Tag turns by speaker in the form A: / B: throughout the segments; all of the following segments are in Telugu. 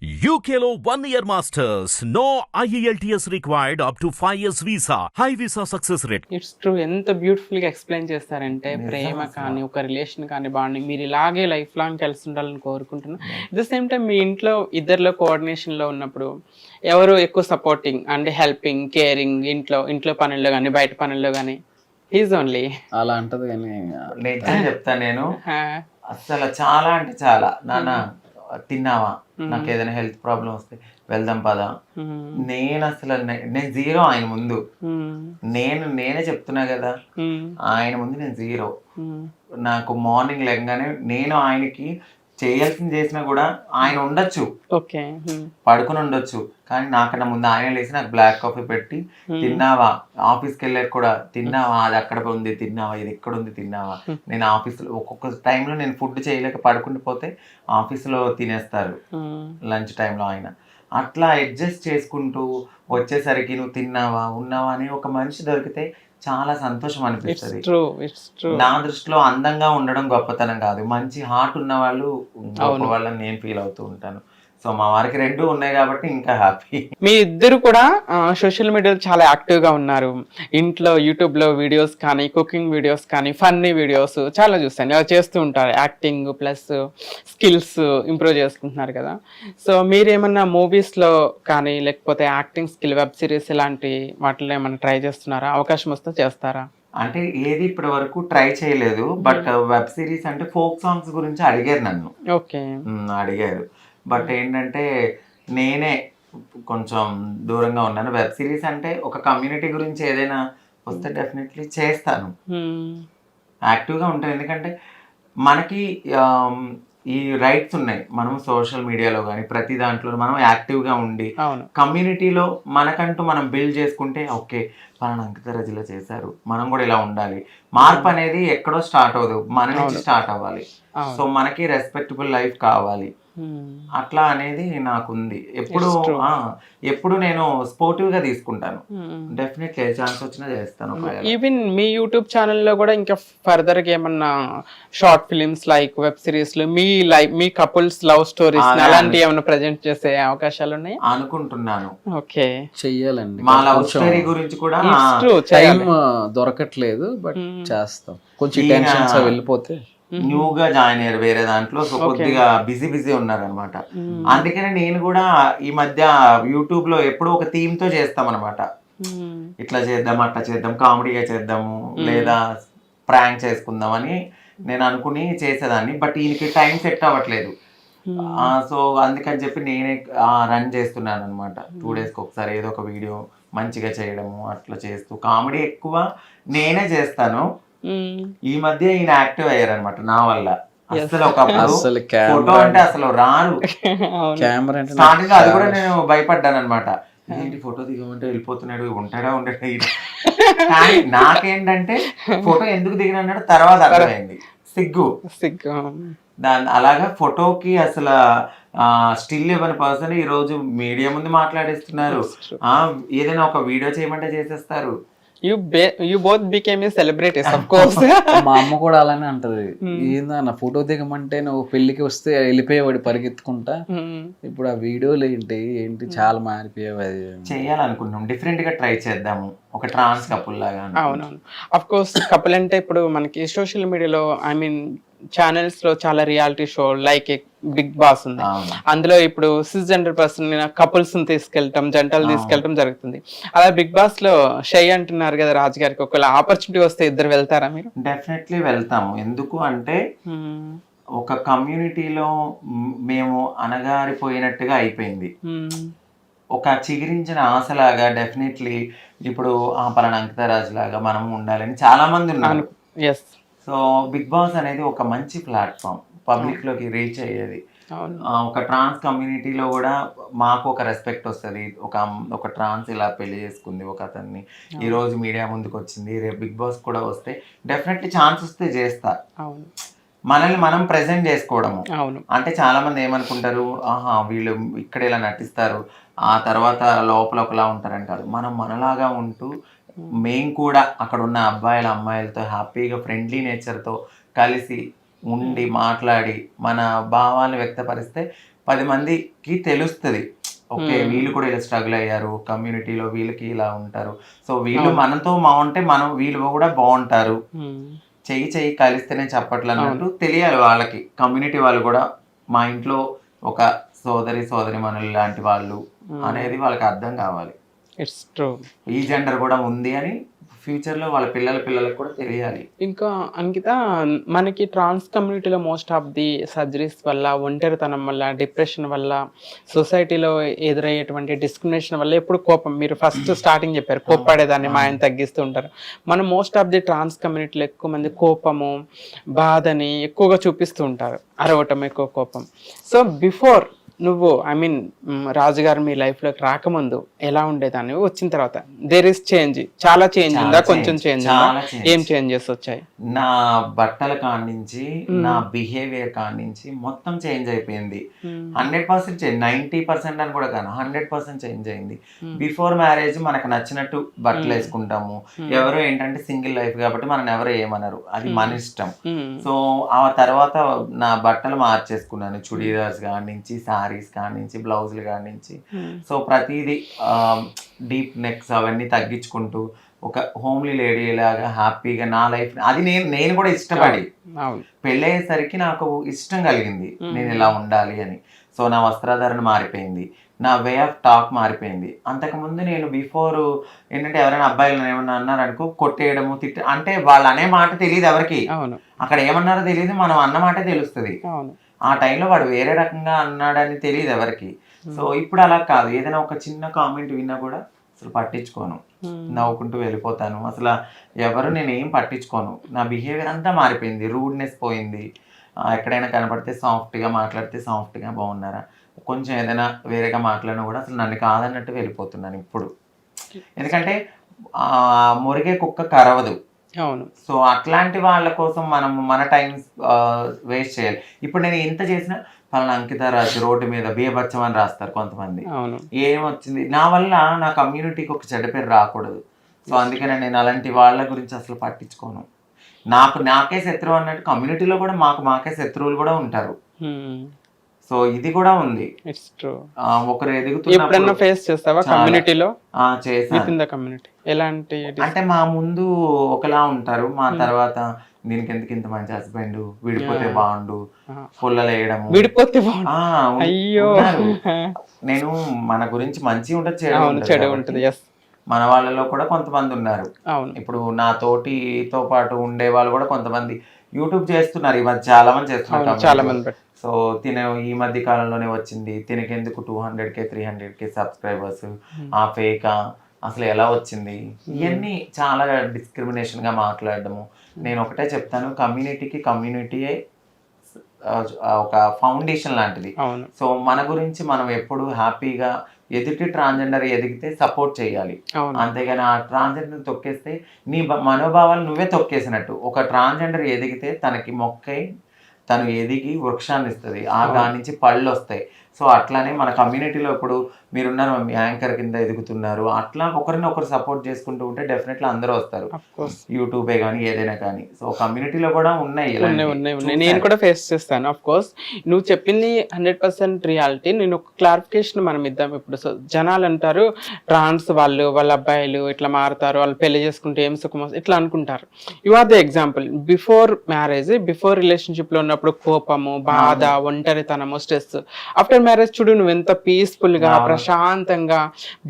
A: One year masters. No E IELTS required up to 5 years visa. High visa success rate.
B: It's true ఎంత బ్యూటిఫుల్గా ఎక్స్ప్లెయిన్ చేస్తారంటే ప్రేమ కానీ ఒక రిలేషన్ కానీ బాండింగ్ మీరు ఇలాగే లైఫ్ లాంగ్ కలిసి ఉండాలని కోరుకుంటున్నాను అట్ ద సేమ్ టైం మీ ఇంట్లో ఇద్దరిలో కోఆర్డినేషన్లో ఉన్నప్పుడు ఎవరు ఎక్కువ సపోర్టింగ్ అంటే హెల్పింగ్ కేరింగ్ ఇంట్లో ఇంట్లో పనుల్లో కానీ బయట పనుల్లో కానీ? ఈజ్ ఓన్లీ
C: అలా అంటది కానీ
D: చెప్తాను నేను. అసలు చాలా అంటే చాలా. నాన్న తిన్నావా? నాకు ఏదైనా హెల్త్ ప్రాబ్లం వస్తే వెళ్దాం పదా. నేను అసలు నేను జీరో ఆయన ముందు. నేను నేనే చెప్తున్నా కదా. ఆయన ముందు నేను జీరో నాకు మార్నింగ్ లెగ్గానే నేను ఆయనకి చేయాల్సింది చేసినా కూడా ఆయన ఉండొచ్చు.
B: ఓకే
D: పడుకుని ఉండొచ్చు. కానీ నాకన్నా ముందు ఆయన లేచి నాకు బ్లాక్ కాఫీ పెట్టి తిన్నావా? ఆఫీస్కి వెళ్ళాక కూడా తిన్నావా? అది అక్కడ ఉంది తిన్నావా? ఇది ఎక్కడ ఉంది తిన్నావా? నేను ఆఫీస్లో ఒక్కొక్క టైంలో నేను ఫుడ్ చేయలేక పడుకుంటూ పోతే ఆఫీస్లో తినేస్తారు. లంచ్ టైంలో ఆయన. అట్లా అడ్జస్ట్ చేసుకుంటూ వచ్చేసరికి నువ్వు తిన్నావా? ఉన్నావా? అని ఒక మనిషి దొరికితే చాలా సంతోషం అనిపిస్తుంది. నా దృష్టిలో అందంగా ఉండడం గొప్పతనం కాదు. మంచి హార్ట్ ఉన్న వాళ్ళు వాళ్ళని నేను ఫీల్ అవుతూ ఉంటాను. సో మా వారికి రెండు ఉన్నాయి కాబట్టి ఇంకా హ్యాపీ
B: మీ ఇద్దరు కూడా సోషల్ మీడియాలో చాలా యాక్టివ్గా ఉన్నారు. ఇంట్లో యూట్యూబ్లో వీడియోస్ కానీ కుకింగ్ వీడియోస్ కానీ ఫన్నీ వీడియోస్ చాలా చూస్తాను. చేస్తూ ఉంటారు. యాక్టింగ్ ప్లస్ స్కిల్స్ ఇంప్రూవ్ చేసుకుంటున్నారు కదా. సో మీరేమన్నా మూవీస్లో కానీ లేకపోతే యాక్టింగ్ స్కిల్ వెబ్ సిరీస్ ఇలాంటి వాటిలో ఏమన్నా ట్రై చేస్తున్నారా? అవకాశం వస్తే చేస్తారా?
D: అంటే ఏది ఇప్పటి వరకు ట్రై చేయలేదు బట్ వెబ్ సిరీస్ అంటే ఫోక్ సాంగ్స్ గురించి అడిగారు నన్ను.
B: ఓకే
D: మ్, అడిగారు. బట్ ఏంటంటే నేనే కొంచెం దూరంగా ఉన్నాను. వెబ్ సిరీస్ అంటే ఒక కమ్యూనిటీ గురించి ఏదైనా వస్తే డెఫినెట్లీ చేస్తాను. యాక్టివ్గా ఉంటాను. ఎందుకంటే మనకి ఈ రైట్స్ ఉన్నాయి. మనం సోషల్ మీడియాలో కానీ ప్రతి దాంట్లో మనం యాక్టివ్గా ఉండి కమ్యూనిటీలో మనకంటూ మనం బిల్డ్ చేసుకుంటే ఓకే పలానా అంకిత రజిలో చేశారు. మనం కూడా ఇలా ఉండాలి. మార్పు అనేది ఎక్కడో స్టార్ట్ అవ్వదు. మన నుంచి స్టార్ట్ అవ్వాలి. సో మనకి రెస్పెక్టబుల్ లైఫ్ కావాలి.
B: Hmm.
D: అట్లా అనేది నాకుంది. ఎప్పుడు ఎప్పుడు నేను స్పోర్టివ్గా తీసుకుంటాను.
B: Hmm.
D: డెఫినెట్లీ ఏ ఛాన్స్ వచ్చినా చేస్తాను.
B: ఈవెన్ మీ యూట్యూబ్ ఛానల్లో కూడా ఇంకా ఫర్దర్గా ఏమన్నా షార్ట్ ఫిలిమ్స్ లైక్ వెబ్ సిరీస్లో మీ లైఫ్ మీ కపుల్స్ లవ్ స్టోరీస్
D: అలా
B: అలాంటివి ఏమైనా ప్రజెంట్ చేసే అవకాశాలు ఉన్నాయి?
D: అనుకుంటున్నాను.
B: ఓకే
C: చెయ్యాలండి.
D: మా లవ్ స్టోరీ గురించి కూడా
C: టైం దొరకట్లేదు బట్ చేస్తాం. కొంచెం టెన్షన్స్ వెళ్ళిపోతే.
D: న్యూ గా జాయిన్ అయ్యారు వేరే దాంట్లో. సో కొద్దిగా బిజీ బిజీ ఉన్నారు అనమాట అందుకనే నేను కూడా ఈ మధ్య యూట్యూబ్లో ఎప్పుడూ ఒక థీమ్తో చేస్తాం అనమాట ఇట్లా చేద్దాం అట్లా చేద్దాం కామెడీగా చేద్దాము లేదా ప్రాంక్ చేసుకుందాం అని నేను అనుకుని చేసేదాన్ని. బట్ ఈయనకి టైం సెట్ అవ్వట్లేదు. సో అందుకని చెప్పి నేనే రన్ చేస్తున్నాను అనమాట టూ డేస్కి ఒకసారి ఏదో ఒక వీడియో మంచిగా చేయడము అట్లా చేస్తూ. కామెడీ ఎక్కువ నేనే చేస్తాను. ఈ మధ్య ఈయన యాక్టివ్ అయ్యారనమాట నా వల్ల. అసలు ఒకప్పుడు
C: అసలు
D: ఫోటో అంటే అసలు రారు
C: కెమెరా
D: స్టార్టింగ్ అది కూడా నేను భయపడ్డాను అనమాట ఏంటి ఫోటో దిగమంటే వెళ్ళిపోతున్నాడు ఉంటాడా ఉండడా? కానీ నాకేంటంటే ఫోటో ఎందుకు దిగిన అన్నాడు తర్వాత అర్థమైంది. సిగ్గు.
B: సిగ్గు
D: దాని అలాగా ఫోటోకి అసలు స్టిల్ ఇవ్వని పర్సన్ ఈ రోజు మీడియా ముందు మాట్లాడేస్తున్నారు. ఆ ఏదైనా ఒక వీడియో చేయమంటే చేసేస్తారు.
B: You you both became celebrities of course
C: మా అమ్మ కూడా అలానే అంటది. ఏందన్న ఫోటో దిగమంటే నువ్వు పెళ్ళికి వస్తే వెళ్ళిపోయేవాడు పరిగెత్తుకుంటా? ఇప్పుడు ఆ వీడియోలు ఏంటి? ఏంటి? చాలా మారిపోయావు అది.
D: చేయాలనుకుంటున్నాం. డిఫరెంట్గా ట్రై చేద్దాము. ఒక ట్రాన్స్ కపుల్ లాగా
B: అవునవును. అఫ్ కోర్స్ కపుల్ అంటే ఇప్పుడు మనకి సోషల్ మీడియాలో ఐ మీన్ ఛానల్స్లో చాలా reality show like Bigg Boss ఉంది. అందులో ఇప్పుడు సిస్ జెండర్ పర్సన్ కపుల్స్ తీసుకెళ్ళటం జంటలు తీసుకెళ్ళటం జరుగుతుంది. అలా బిగ్ బాస్లో షై అంటున్నారు కదా రాజు గారికి ఒకవేళ ఆపర్చునిటీ వస్తే ఇద్దరు వెళ్తారా మీరు?
D: డెఫినెట్లీ వెళ్తాము. ఎందుకు అంటే ఒక కమ్యూనిటీలో మేము అనగారిపోయినట్టుగా అయిపోయింది. ఒక చిగురించిన ఆశలాగా డెఫినెట్లీ ఇప్పుడు ఆ పలానా అంకితరాజు లాగా మనం ఉండాలని చాలా మంది ఉన్నారు సో బిగ్ బాస్ అనేది ఒక మంచి ప్లాట్ఫామ్ పబ్లిక్లోకి రీచ్ అయ్యేది. ఒక ట్రాన్స్ కమ్యూనిటీలో కూడా మాకు ఒక రెస్పెక్ట్ వస్తుంది. ఒక ఒక ట్రాన్స్ ఇలా పెళ్ళి చేసుకుంది ఒక అతన్ని. ఈ రోజు మీడియా ముందుకు వచ్చింది రేపు బిగ్ బాస్ కూడా వస్తే డెఫినెట్లీ ఛాన్స్ వస్తే చేస్తా.
B: అవును.
D: మనల్ని మనం ప్రెజెంట్ చేసుకోవడము. అంటే చాలా మంది ఏమనుకుంటారు? ఆహా వీళ్ళు ఇక్కడ ఇలా నటిస్తారు. ఆ తర్వాత లోపల ఒకలా ఉంటారని కాదు. మనం మనలాగా ఉంటూ మేము కూడా అక్కడ ఉన్న అబ్బాయిల అమ్మాయిలతో హ్యాపీగా ఫ్రెండ్లీ నేచర్తో కలిసి ఉండి మాట్లాడి మన భావాలను వ్యక్తపరిస్తే పది మందికి తెలుస్తుంది. ఓకే వీళ్ళు కూడా ఇలా స్ట్రగుల్ అయ్యారు కమ్యూనిటీలో వీళ్ళకి ఇలా ఉంటారు. సో వీళ్ళు మనతో బాగుంటే మనం వీళ్ళు కూడా బాగుంటారు. చెయ్యి చెయ్యి కలిస్తేనే చప్పట్లు అన్నట్టు తెలియాలి వాళ్ళకి. కమ్యూనిటీ వాళ్ళు కూడా మా ఇంట్లో ఒక సోదరి సోదరి మనులు లాంటి వాళ్ళు అనేది వాళ్ళకి అర్థం కావాలి.
B: ఇట్స్ ట్రూ
D: ఈ జెండర్ కూడా ఉంది అని ఫ్యూచర్లో వాళ్ళ పిల్లల పిల్లలకు కూడా తెలియాలి.
B: ఇంకా అంకిత మనకి ట్రాన్స్ కమ్యూనిటీలో మోస్ట్ ఆఫ్ ది సర్జరీస్ వల్ల ఒంటరితనం వల్ల డిప్రెషన్ వల్ల సొసైటీలో ఎదురయ్యేటువంటి డిస్క్రిమినేషన్ వల్ల ఎప్పుడు కోపం? మీరు ఫస్ట్ స్టార్టింగ్ చెప్పారు కోప్పడేదాన్ని మా ఆయన తగ్గిస్తూ ఉంటారు. మనం మోస్ట్ ఆఫ్ ది ట్రాన్స్ కమ్యూనిటీలో ఎక్కువ మంది కోపము బాధని ఎక్కువగా చూపిస్తూ ఉంటారు. అరవటం ఎక్కువ కోపం. సో బిఫోర్ నువ్వు ఐ మీన్ రాజుగారు మీ లైఫ్లోకి రాకముందు ఎలా ఉండేదాన్ని? వచ్చిన తర్వాత. దేర్ ఇస్ చేంజ్ చాలా చేంజ్ ఉందా? కొంచెం చేంజ్. ఏం చేంజెస్ వచ్చాయి?
D: నా బట్టల కాడి నుంచి నా బిహేవియర్ కాడి నుంచి మొత్తం చేంజ్ అయిపోయింది. Hundred percent change ninety percent అని కూడా కాదు. హండ్రెడ్ పర్సెంట్ చేంజ్ అయింది. బిఫోర్ మ్యారేజ్ మనకు నచ్చినట్టు బట్టలు వేసుకుంటాము. ఎవరు ఏంటంటే సింగిల్ లైఫ్ కాబట్టి మనం ఎవరు ఏమనరు. అది మన ఇష్టం. సో ఆ తర్వాత నా బట్టలు మార్చేసుకున్నాను. చుడీదార్స్ కాడి నుంచి సారీస్ కాడి నుంచి బ్లౌజులు కాడి నుంచి సో ప్రతిదీ డీప్ నెక్స్ అవన్నీ తగ్గించుకుంటూ ఒక హోమ్లీ లేడీ లాగా హ్యాపీగా నా లైఫ్ అది నేను నేను కూడా ఇష్టపడి. పెళ్ళయ్యేసరికి నాకు ఇష్టం కలిగింది. నేను ఇలా ఉండాలి అని. సో నా వస్త్రధారణ మారిపోయింది. నా వే ఆఫ్ టాక్ మారిపోయింది. అంతకుముందు నేను బిఫోర్ ఏంటంటే ఎవరైనా అబ్బాయిలు ఏమన్నా అన్నారు అనుకో కొట్టేయడము తిట్ట అంటే వాళ్ళు అనే మాట తెలియదు ఎవరికి. అక్కడ ఏమన్నారో తెలియదు మనం అన్న మాటే తెలుస్తుంది. ఆ టైంలో వాడు వేరే రకంగా అన్నాడని తెలియదు ఎవరికి. సో ఇప్పుడు అలా కాదు. ఏదైనా ఒక చిన్న కామెంట్ విన్నా కూడా అసలు పట్టించుకోను. నవ్వుకుంటూ వెళ్ళిపోతాను. అసలు ఎవరు నేను ఏం పట్టించుకోను. నా బిహేవియర్ అంతా మారిపోయింది. రూడ్నెస్ పోయింది. ఎక్కడైనా కనపడితే సాఫ్ట్గా మాట్లాడితే సాఫ్ట్గా బాగున్నారా? కొంచెం ఏదైనా వేరేగా మాట్లాడినా కూడా అసలు నన్ను కాదన్నట్టు వెళ్ళిపోతున్నాను ఇప్పుడు. ఎందుకంటే ఆ, మురిగే కుక్క కరవదు.
B: అవును.
D: సో అట్లాంటి వాళ్ళ కోసం మనం మన టైం వేస్ట్ చేయాలి. ఇప్పుడు నేను ఎంత చేసినా పలానా అంకిత రాజు రోడ్డు మీద బీభత్సం అని రాస్తారు కొంతమంది. ఏమొచ్చింది? నా వల్ల నా కమ్యూనిటీకి ఒక చెడ్డ పేరు రాకూడదు. సో అందుకనే నేను అలాంటి వాళ్ళ గురించి అసలు పట్టించుకోను. నాకు నాకే శత్రువు అన్నట్టు కమ్యూనిటీలో కూడా మాకు మాకే శత్రువులు కూడా ఉంటారు. సో ఇది కూడా ఉంది.
B: ఇట్స్ ట్రూ
D: ఆ, ఒకరు
B: ఎప్పుడన్నా
D: ఎదుగుతున్నప్పుడు
B: ఫేస్ చేస్తావా
D: చాలా.
B: కమ్యూనిటీలో
D: ఆ, చేశాను.
B: ఇన్ ద కమ్యూనిటీ ఎలాంటి
D: అంటే మా ముందు ఒకలా ఉంటారు. మా తర్వాత దీనికి ఎందుకు ఇంత మంచి హస్బెండ్ విడిపోతే
B: Yeah.
D: బాగుండు.
B: Ah.
D: పుల్లలు వేయడము.
B: విడిపోతే బాగుండు.
D: ఆ, ఉన్-
B: అయ్యో.
D: ఉన్నారు. నేను మన గురించి మంచి ఉంటుంది చెడు
B: అవును చెడు
D: కాబట్టి
B: ఉంటుంది. ఎస్
D: మన వాళ్ళలో కూడా కొంతమంది ఉన్నారు.
B: అవును.
D: ఇప్పుడు నా తోటితో పాటు ఉండే వాళ్ళు కూడా కొంతమంది యూట్యూబ్ చేస్తున్నారు. ఈ మధ్య చాలా మంది చేస్తున్నారు
B: అవును చాలా మంది
D: సో తిన ఈ మధ్య కాలంలోనే వచ్చింది. తినకి ఎందుకు two hundred K three hundred K subscribers? ఆ ఫేకా? అసలు ఎలా వచ్చింది? ఇవన్నీ చాలా డిస్క్రిమినేషన్గా మాట్లాడడము నేను ఒకటే చెప్తాను. కమ్యూనిటీకి కమ్యూనిటీయే ఒక ఫౌండేషన్ లాంటిది. సో మన గురించి మనం ఎప్పుడు హ్యాపీగా ఎదుటి ట్రాన్స్జెండర్ ఎదిగితే సపోర్ట్ చేయాలి. అంతేగాని ఆ ట్రాన్స్జెండర్ తొక్కేస్తే నీ మనోభావాలు నువ్వే తొక్కేసినట్టు. ఒక ట్రాన్స్జెండర్ ఎదిగితే తనకి మొక్కై తను ఎదిగి వృక్షాన్ని ఇస్తుంది. ఆ దాని నుంచి పళ్ళు వస్తాయి సో అట్లానే మన కమ్యూనిటీలో ఇప్పుడు మీరున్నారు మీ యాంకర్ కింద ఎదుగుతున్నారు. అట్లా ఒకరిని ఒకరు సపోర్ట్ చేసుకుంటూ ఉంటే డెఫినెట్లీ అందరూ వస్తారు.
B: అఫ్
D: యూట్యూబే కానీ ఏదైనా కానీ సో కమ్యూనిటీలో కూడా ఉన్నాయి.
B: నేను కూడా ఫేస్ చేస్తాను ఆఫ్ కోర్స్ నువ్వు చెప్పింది హండ్రెడ్ పర్సెంట్ రియాలిటీ నేను ఒక క్లారిఫికేషన్ మనం ఇద్దాం ఇప్పుడు. సో జనాలు అంటారు ట్రాన్స్ వాళ్ళు వాళ్ళ అబ్బాయిలు ఇట్లా మారుతారు వాళ్ళు పెళ్ళి చేసుకుంటే ఏం సుఖం ఇట్లా అనుకుంటారు. You are the example before marriage before రిలేషన్షిప్లో ఉన్నప్పుడు కోపము బాధ ఒంటరితనము స్ట్రెస్ ఆఫ్టర్ మ్యారేజ్ చూడు నువ్వు ఎంత
D: పీస్ఫుల్గా.
B: ప్రశాంతంగా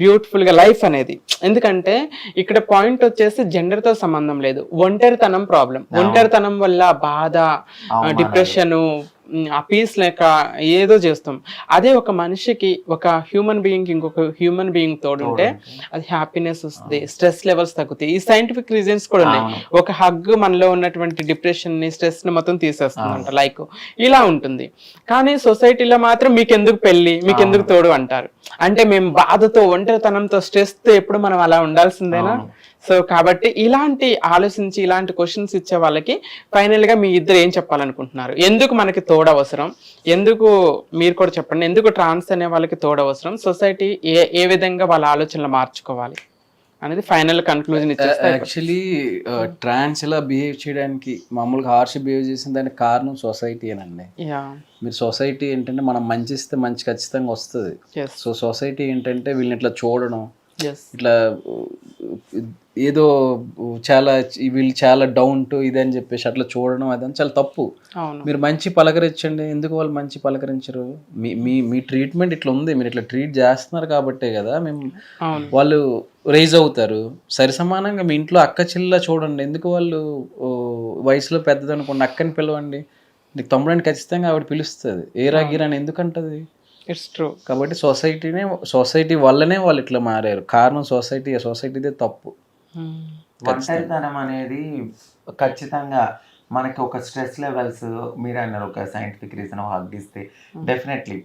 B: బ్యూటిఫుల్గా లైఫ్ అనేది. ఎందుకంటే ఇక్కడ పాయింట్ వచ్చేసి జెండర్తో సంబంధం లేదు. ఒంటరితనం ప్రాబ్లం ఒంటరితనం వల్ల బాధ. డిప్రెషన్ ఆ పీస్ లేక ఏదో చేస్తాం. అదే ఒక మనిషికి ఒక హ్యూమన్ బీయింగ్ ఇంకొక హ్యూమన్ బీయింగ్ తోడుంటే అది హ్యాపీనెస్ వస్తుంది స్ట్రెస్ లెవెల్స్ తగ్గుతాయి. ఈ సైంటిఫిక్ రీజన్స్ కూడా ఉన్నాయి. ఒక హగ్ మనలో ఉన్నటువంటి డిప్రెషన్ని స్ట్రెస్ని మొత్తం తీసేస్తుందంట లైక్ ఇలా ఉంటుంది. కానీ సొసైటీలో మాత్రం మీకు ఎందుకు పెళ్ళి మీకు ఎందుకు తోడు అంటారు. అంటే మేము బాధతో ఒంటరితనంతో స్ట్రెస్తో ఎప్పుడు మనం అలా ఉండాల్సిందేనా. సో కాబట్టి ఇలాంటి ఆలోచించి ఇలాంటి క్వశ్చన్స్ ఇచ్చే వాళ్ళకి ఫైనల్గా మీ ఇద్దరు ఏం చెప్పాలనుకుంటున్నారు? ఎందుకు మనకి తోడు అవసరం? ఎందుకు మీరు కూడా చెప్పండి. ఎందుకు ట్రాన్స్ అనే వాళ్ళకి తోడు అవసరం? సొసైటీ ఏ ఏ విధంగా వాళ్ళ ఆలోచనలు మార్చుకోవాలి? అనేది ఫైనల్ కన్క్లూజన్
C: యాక్చువల్లీ ట్రాన్స్ ఇలా బిహేవ్ చేయడానికి మామూలుగా హార్ష్ బిహేవ్ చేసిన దానికి కారణం సొసైటీ అనండి
B: యా
C: మీరు సొసైటీ ఏంటంటే మనం మంచి ఇస్తే మంచి ఖచ్చితంగా వస్తుంది. సో సొసైటీ ఏంటంటే వీళ్ళని ఇట్లా చూడడం ఇట్లా ఏదో చాలా వీళ్ళు చాలా డౌన్ టు ఇది అని చెప్పేసి అట్లా చూడడం అదని చాలా తప్పు. మీరు మంచి పలకరించండి. ఎందుకు వాళ్ళు మంచి పలకరించరు? మీ మీ మీ ట్రీట్మెంట్ ఇట్లా ఉంది. మీరు ఇట్లా ట్రీట్ చేస్తున్నారు కాబట్టే కదా మేము వాళ్ళు రైజ్ అవుతారు. సరి సమానంగా మీ ఇంట్లో అక్క చెల్ల చూడండి. ఎందుకు వాళ్ళు వయసులో పెద్దది అనుకోండి అక్కని పిలవండి. నీకు తమ్ముడని ఖచ్చితంగా ఆవిడ పిలుస్తుంది. ఏ రాగిరని ఎందుకంటది?
B: ఇట్స్ ట్రూ
C: కాబట్టి సొసైటీనే సొసైటీ వల్లనే వాళ్ళు ఇట్లా మారారు. కారణం సొసైటీ సొసైటీదే తప్పు.
D: ఒంటరితనం అనేది ఖచ్చితంగా మనకి ఒక స్ట్రెస్ లెవెల్స్ మీరు అన్నారు ఒక సైంటిఫిక్ రీజన్ హగ్ ఇస్తే. డెఫినెట్లీ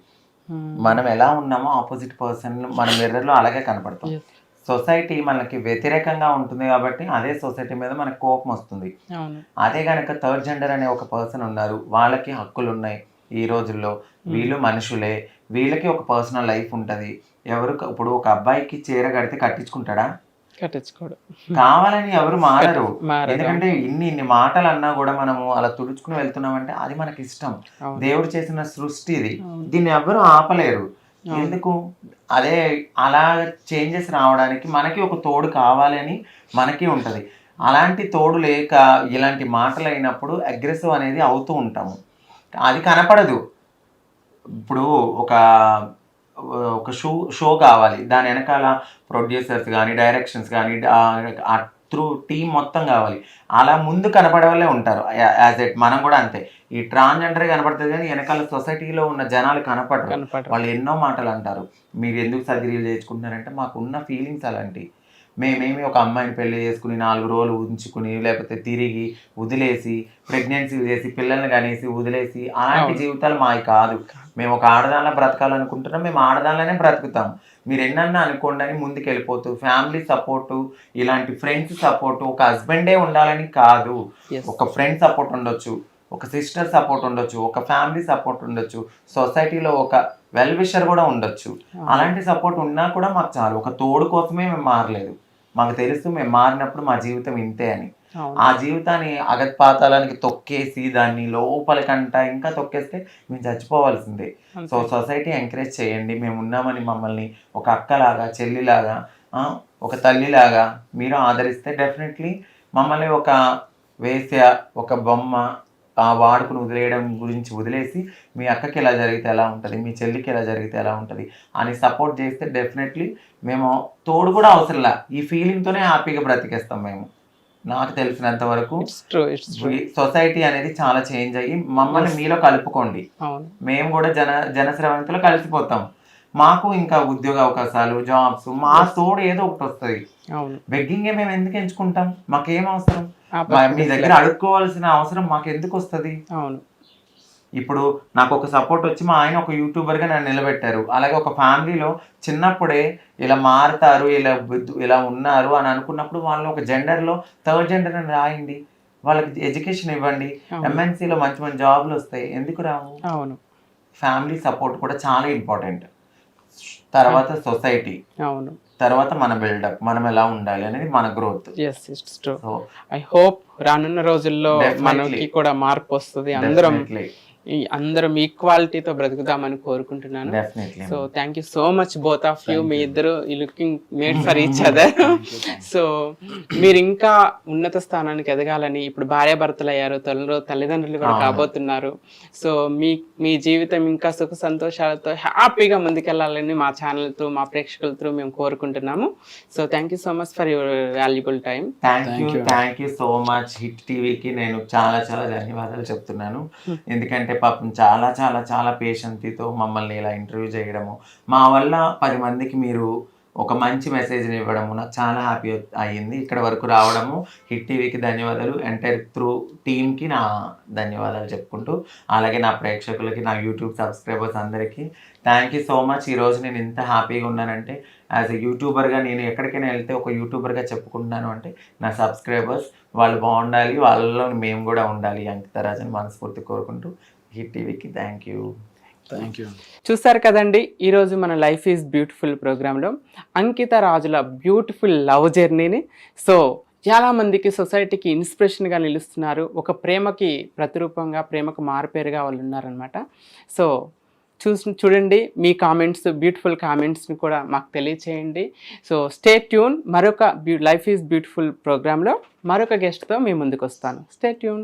D: మనం ఎలా ఉన్నామో ఆపోజిట్ పర్సన్ మన మిర్రర్లో అలాగే కనపడతాం. సొసైటీ మనకి వ్యతిరేకంగా ఉంటుంది కాబట్టి అదే సొసైటీ మీద మనకు కోపం వస్తుంది.
B: అవును.
D: అదే కనుక థర్డ్ జెండర్ అనే ఒక పర్సన్ ఉన్నారు. వాళ్ళకి హక్కులు ఉన్నాయి ఈ రోజుల్లో. వీళ్ళు మనుషులే. వీళ్ళకి ఒక పర్సనల్ లైఫ్ ఉంటుంది. ఎవరు ఇప్పుడు ఒక అబ్బాయికి చీర కడితే కట్టించుకుంటాడా?
B: కట్టించుకోడు.
D: కావాలని ఎవరు మారరు. ఎందుకంటే ఇన్ని ఇన్ని మాటలు అన్నా కూడా మనము అలా తుడుచుకుని వెళ్తున్నామంటే అది మనకి ఇష్టం. దేవుడు చేసిన సృష్టి ఇది. దీన్ని ఎవరు ఆపలేరు. ఎందుకు? అదే అలా చేంజెస్ రావడానికి మనకి ఒక తోడు కావాలని మనకి ఉంటది. అలాంటి తోడు లేక ఇలాంటి మాటలు అయినప్పుడు అగ్రెసివ్ అనేది అవుతూ ఉంటాము. అది కనపడదు. ఇప్పుడు ఒక ఒక షో షో కావాలి. దాని వెనకాల ప్రొడ్యూసర్స్ కానీ డైరెక్షన్స్ కానీ త్రూ టీం మొత్తం కావాలి. అలా ముందు కనపడే వాళ్ళే ఉంటారు యాజ్ ఎట్ మనం కూడా అంతే. ఈ ట్రాన్స్జెండర్ కనపడుతుంది కానీ వెనకాల సొసైటీలో ఉన్న జనాలు కనపడరు. వాళ్ళు ఎన్నో మాటలు అంటారు. మీరు ఎందుకు సర్జరీలు చేసుకుంటున్నారంటే మాకు ఉన్న ఫీలింగ్స్ అలాంటివి. మేమేమి ఒక అమ్మాయిని పెళ్ళి చేసుకుని నాలుగు రోజులు ఉంచుకుని లేకపోతే తిరిగి వదిలేసి ప్రెగ్నెన్సీ చేసి పిల్లల్ని కనేసి వదిలేసి అలాంటి జీవితాలు మావి కాదు. మేము ఒక ఆడదానిలో బ్రతకాలనుకుంటున్నాం మేము ఆడదానిలోనే బ్రతుకుతాం. మీరు ఎన్నన్నా అనుకోండి అని ముందుకు వెళ్ళిపోతూ ఫ్యామిలీ సపోర్టు ఇలాంటి ఫ్రెండ్స్ సపోర్టు ఒక హస్బెండే ఉండాలని కాదు. ఒక ఫ్రెండ్ సపోర్ట్ ఉండొచ్చు ఒక సిస్టర్ సపోర్ట్ ఉండొచ్చు ఒక ఫ్యామిలీ సపోర్ట్ ఉండొచ్చు. సొసైటీలో ఒక వెల్ విషర్ కూడా ఉండొచ్చు. అలాంటి సపోర్ట్ ఉన్నా కూడా మాకు చాలు. ఒక తోడు కోసమే మేము మారలేదు. మాకు తెలుసు మేము మారినప్పుడు మా జీవితం ఇంతే అని. ఆ జీవితాన్ని అగత్పాతాలానికి తొక్కేసి దాన్ని లోపలికంట ఇంకా తొక్కేస్తే మేము చచ్చిపోవాల్సిందే. సో సొసైటీ ఎంకరేజ్ చేయండి. మేము ఉన్నామని మమ్మల్ని ఒక అక్కలాగా చెల్లిలాగా ఒక తల్లిలాగా మీరు ఆదరిస్తే డెఫినెట్లీ మమ్మల్ని ఒక వేసే ఒక బొమ్మ ఆ వాడుకుని వదిలేయడం గురించి వదిలేసి మీ అక్కకి ఎలా జరిగితే ఎలా ఉంటుంది మీ చెల్లికి ఎలా జరిగితే ఎలా ఉంటుంది అని సపోర్ట్ చేస్తే డెఫినెట్లీ మేము తోడు కూడా అవసరంలా. ఈ ఫీలింగ్తోనే హ్యాపీగా బ్రతికేస్తాం మేము. నాకు తెలిసినంత వరకు సొసైటీ అనేది చాలా చేంజ్ అయ్యి మమ్మల్ని మీలో కలుపుకోండి. మేము కూడా జన జనశ్రవంతిలో కలిసిపోతాం. మాకు ఇంకా ఉద్యోగ అవకాశాలు జాబ్స్ మా తోడు ఏదో ఒకటి వస్తుంది. బెగ్గింగ్ మేము ఎందుకు ఎంచుకుంటాం? మాకేం అవసరం? మా- దగ్గర అడుక్కోవాల్సిన అవసరం మాకు ఎందుకు వస్తుంది
B: అవును.
D: ఇప్పుడు నాకు ఒక సపోర్ట్ వచ్చి మా ఆయన ఒక యూట్యూబర్గా నన్ను నిలబెట్టారు. అలాగే ఒక ఫ్యామిలీలో చిన్నప్పుడే ఇలా మారుతారు ఇలా ఇలా ఉన్నారు అని అనుకున్నప్పుడు వాళ్ళు ఒక gender లో థర్డ్ జెండర్ అని రాయండి. వాళ్ళకి ఎడ్యుకేషన్ ఇవ్వండి. MNC లో మంచి మంచి జాబ్లు వస్తాయి. ఎందుకు రావు?
B: అవును.
D: ఫ్యామిలీ సపోర్ట్ కూడా చాలా ఇంపార్టెంట్. తర్వాత సొసైటీ.
B: అవును.
D: తర్వాత మన బిల్డప్ మనం ఎలా ఉండాలి అనేది మన గ్రోత్.
B: ఐ హోప్ రానున్న రోజుల్లో. మనకి కూడా మార్పు వస్తుంది. అందరం అందరం ఈక్వాలిటీతో బ్రతుకుదామని కోరుకుంటున్నాను.
D: Definitely
B: so thank you so much both of you మీ ఇద్దరు looking made for each other so మీరు ఇంకా ఉన్నత స్థానానికి ఎదగాలని ఇప్పుడు భార్యాభర్తలు అయ్యారు తల్లి తల్లిదండ్రులు కూడా. కాబోతున్నారు. సో మీ మీ జీవితం ఇంకా సుఖ సంతోషాలతో హ్యాపీగా ముందుకెళ్ళాలని మా ఛానల్ త్రూ మా ప్రేక్షకుల త్రూ మేము కోరుకుంటున్నాము. So thank you so much for your valuable time
D: thank you. Thank you so much Hit టీవీకి నేను చాలా చాలా ధన్యవాదాలు చెప్తున్నాను. ఎందుకంటే పాపం చాలా చాలా చాలా పేషెంట్తో మమ్మల్ని ఇలా ఇంటర్వ్యూ చేయడము. మా వల్ల పది మందికి మీరు ఒక మంచి మెసేజ్ని ఇవ్వడము. నాకు చాలా హ్యాపీ అయ్యింది. ఇక్కడ వరకు రావడము. హిట్ టీవీకి ధన్యవాదాలు. ఎంటైర్ త్రూ టీమ్కి నా ధన్యవాదాలు చెప్పుకుంటూ అలాగే నా ప్రేక్షకులకి నా యూట్యూబ్ సబ్స్క్రైబర్స్ అందరికీ థ్యాంక్ యూ సో మచ్ ఈరోజు నేను ఇంత హ్యాపీగా ఉన్నానంటే యాజ్ ఎ యూట్యూబర్గా నేను ఎక్కడికైనా వెళ్తే ఒక యూట్యూబర్గా చెప్పుకుంటున్నాను అంటే నా సబ్స్క్రైబర్స్ వాళ్ళు బాగుండాలి వాళ్ళలో మేము కూడా ఉండాలి అంకితరాజ్ అని మనస్ఫూర్తి కోరుకుంటూ హిట్ టీవీకి థ్యాంక్ యూ
C: థ్యాంక్ యూ
B: చూసారు కదండి ఈరోజు మన లైఫ్ ఈజ్ బ్యూటిఫుల్ ప్రోగ్రాంలో అంకిత రాజుల బ్యూటిఫుల్ లవ్ జర్నీని సో చాలా మందికి సొసైటీకి ఇన్స్పిరేషన్గా నిలుస్తున్నారు. ఒక ప్రేమకి ప్రతిరూపంగా ప్రేమకు మారుపేరుగా వాళ్ళు ఉన్నారనమాట సో చూసి చూడండి మీ కామెంట్స్ బ్యూటిఫుల్ కామెంట్స్ని కూడా మాకు తెలియచేయండి. సో స్టే ట్యూన్ మరొక బ్యూ లైఫ్ ఈజ్ బ్యూటిఫుల్ ప్రోగ్రాంలో మరొక గెస్ట్తో మీ ముందుకు వస్తాను. Stay tune